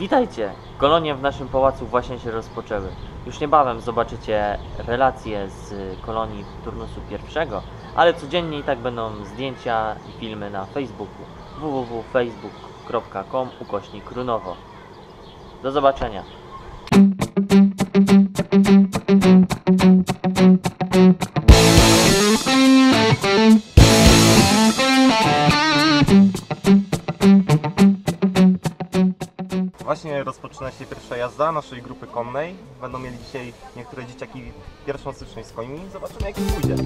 Witajcie! Kolonie w naszym pałacu właśnie się rozpoczęły. Już niebawem zobaczycie relacje z kolonii turnusu pierwszego, ale codziennie i tak będą zdjęcia i filmy na Facebooku www.facebook.com ukośnik runowo. Do zobaczenia! Właśnie rozpoczyna się pierwsza jazda naszej grupy konnej. Będą mieli dzisiaj niektóre dzieciaki pierwszą styczność z końmi. Zobaczymy jak im pójdzie.